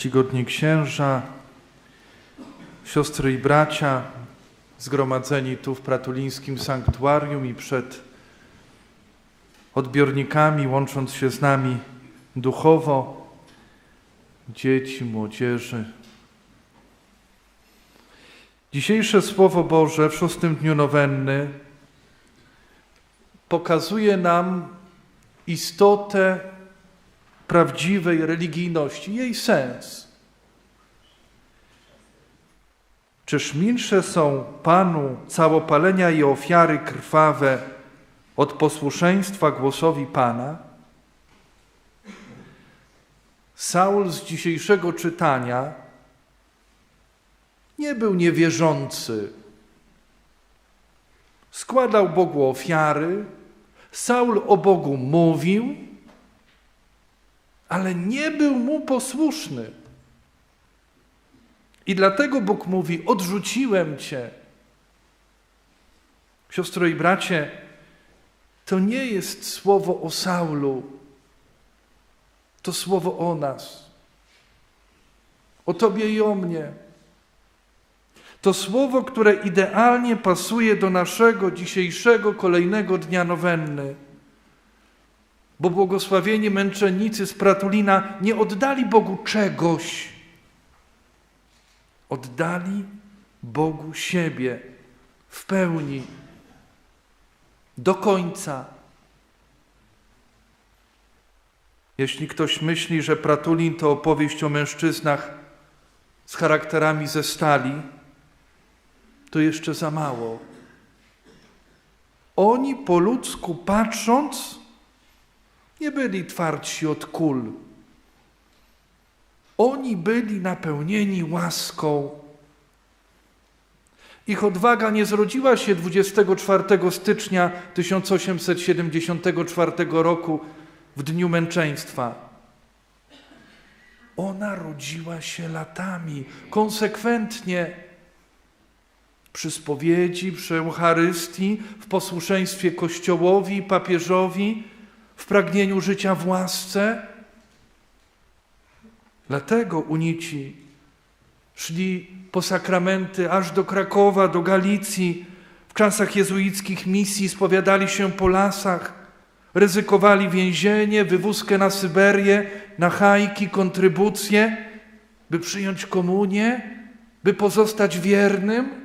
czcigodni księża, siostry i bracia, zgromadzeni tu w pratulińskim sanktuarium i przed odbiornikami, łącząc się z nami duchowo, dzieci, młodzieży. Dzisiejsze Słowo Boże w szóstym dniu nowenny pokazuje nam istotę prawdziwej religijności, jej sens. Czyż milsze są Panu całopalenia i ofiary krwawe od posłuszeństwa głosowi Pana? Saul z dzisiejszego czytania nie był niewierzący. Składał Bogu ofiary, Saul o Bogu mówił, ale nie był mu posłuszny. I dlatego Bóg mówi: Odrzuciłem cię. Siostro i bracie, to nie jest słowo o Saulu, to słowo o nas, o Tobie i o mnie. To słowo, które idealnie pasuje do naszego dzisiejszego kolejnego dnia nowenny. Bo błogosławieni męczennicy z Pratulina nie oddali Bogu czegoś, oddali Bogu siebie w pełni, do końca. Jeśli ktoś myśli, że Pratulin to opowieść o mężczyznach z charakterami ze stali, to jeszcze za mało. Oni po ludzku patrząc, nie byli twardsi od kul. Oni byli napełnieni łaską. Ich odwaga nie zrodziła się 24 stycznia 1874 roku w dniu męczeństwa. Ona rodziła się latami, konsekwentnie przy spowiedzi, przy Eucharystii, w posłuszeństwie Kościołowi papieżowi, w pragnieniu życia w łasce. Dlatego unici szli po sakramenty aż do Krakowa, do Galicji. W czasach jezuickich misji spowiadali się po lasach, ryzykowali więzienie, wywózkę na Syberię, na hajki, kontrybucje, by przyjąć komunię, by pozostać wiernym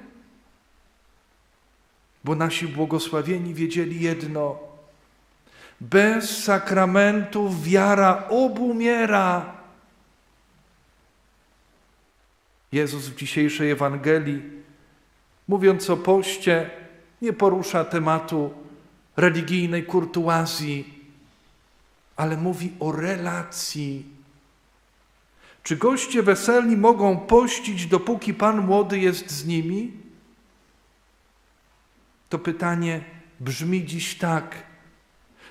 bo nasi błogosławieni wiedzieli jedno: bez sakramentów wiara obumiera. Jezus w dzisiejszej Ewangelii, mówiąc o poście, nie porusza tematu religijnej kurtuazji, ale mówi o relacji. Czy goście weselni mogą pościć, dopóki Pan młody jest z nimi? to pytanie brzmi dziś tak: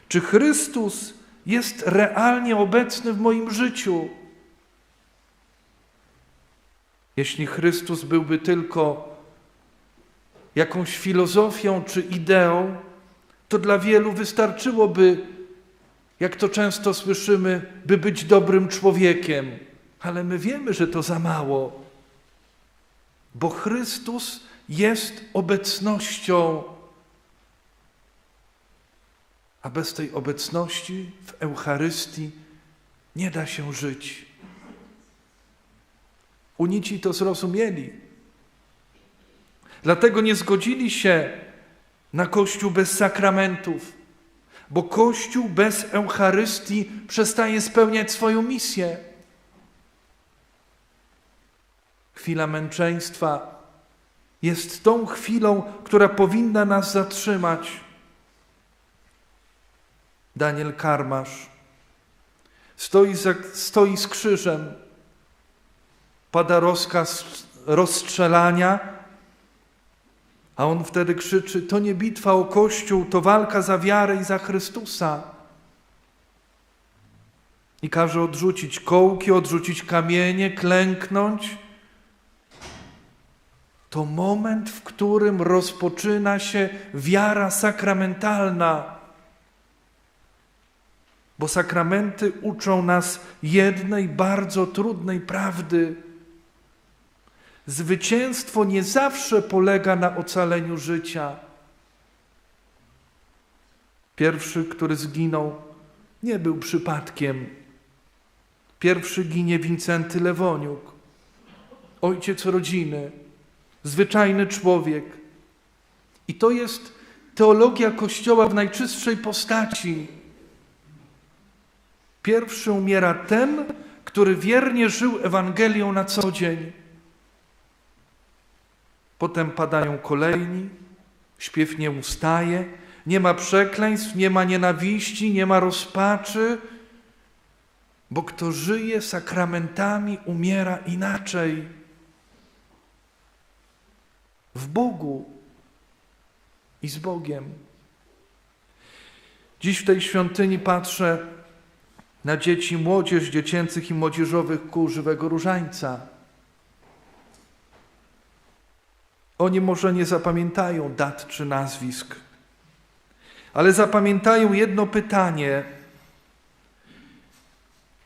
czy Chrystus jest realnie obecny w moim życiu? Jeśli Chrystus byłby tylko jakąś filozofią czy ideą, to dla wielu wystarczyłoby, jak to często słyszymy, by być dobrym człowiekiem. Ale my wiemy, że to za mało, bo Chrystus jest obecnością a bez tej obecności w Eucharystii nie da się żyć. Unici to zrozumieli. Dlatego nie zgodzili się na Kościół bez sakramentów, bo Kościół bez Eucharystii przestaje spełniać swoją misję. Chwila męczeństwa jest tą chwilą, która powinna nas zatrzymać Daniel Karmasz. Stoi, za, stoi z krzyżem. Pada rozkaz rozstrzelania, a on wtedy krzyczy: To nie bitwa o Kościół, to walka za wiarę i za Chrystusa. I każe odrzucić kołki, odrzucić kamienie, klęknąć. To moment, w którym rozpoczyna się wiara sakramentalna bo sakramenty uczą nas jednej bardzo trudnej prawdy. Zwycięstwo nie zawsze polega na ocaleniu życia. Pierwszy, który zginął, nie był przypadkiem. Pierwszy ginie Wincenty Lewoniuk, ojciec rodziny, zwyczajny człowiek. I to jest teologia Kościoła w najczystszej postaci. Pierwszy umiera ten, który wiernie żył Ewangelią na co dzień. Potem padają kolejni, śpiew nie ustaje, nie ma przekleństw, nie ma nienawiści, nie ma rozpaczy, bo kto żyje sakramentami, umiera inaczej. W Bogu i z Bogiem. Dziś w tej świątyni patrzę na dzieci, młodzież dziecięcych i młodzieżowych kół żywego różańca. Oni może nie zapamiętają dat czy nazwisk, ale zapamiętają jedno pytanie: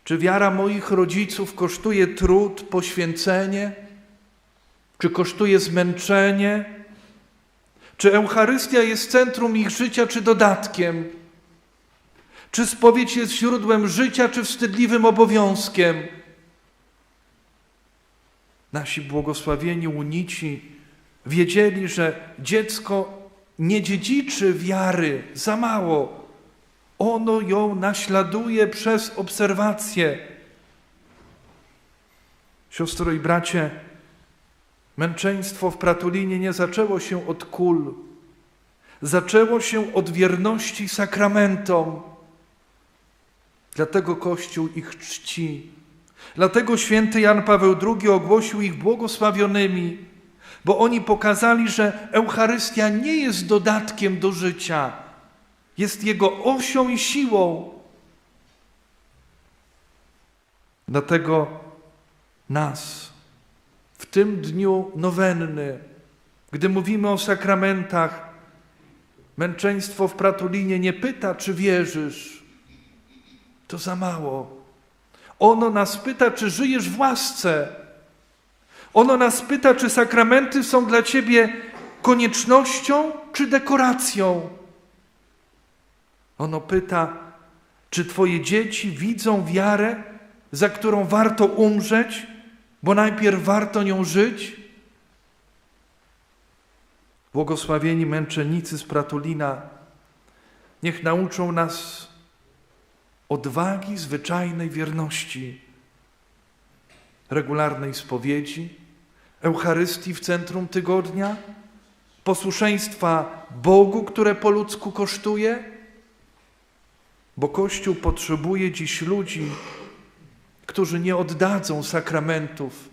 czy wiara moich rodziców kosztuje trud, poświęcenie? Czy kosztuje zmęczenie? Czy Eucharystia jest centrum ich życia, czy dodatkiem? Czy spowiedź jest źródłem życia, czy wstydliwym obowiązkiem? Nasi błogosławieni unici wiedzieli, że dziecko nie dziedziczy wiary za mało. Ono ją naśladuje przez obserwację. Siostro i bracie, męczeństwo w Pratulinie nie zaczęło się od kul. Zaczęło się od wierności sakramentom. Dlatego Kościół ich czci. Dlatego święty Jan Paweł II ogłosił ich błogosławionymi, bo oni pokazali, że Eucharystia nie jest dodatkiem do życia, jest jego osią i siłą. Dlatego nas w tym dniu nowenny, gdy mówimy o sakramentach, męczeństwo w Pratulinie nie pyta, czy wierzysz, to za mało. Ono nas pyta, czy żyjesz w łasce. Ono nas pyta, czy sakramenty są dla ciebie koniecznością, czy dekoracją. Ono pyta, czy twoje dzieci widzą wiarę, za którą warto umrzeć, bo najpierw warto nią żyć? Błogosławieni męczennicy z Pratulina, niech nauczą nas odwagi zwyczajnej wierności, regularnej spowiedzi, Eucharystii w centrum tygodnia, posłuszeństwa Bogu, które po ludzku kosztuje, bo Kościół potrzebuje dziś ludzi, którzy nie oddadzą sakramentów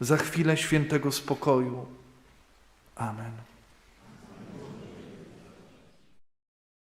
za chwilę świętego spokoju. Amen.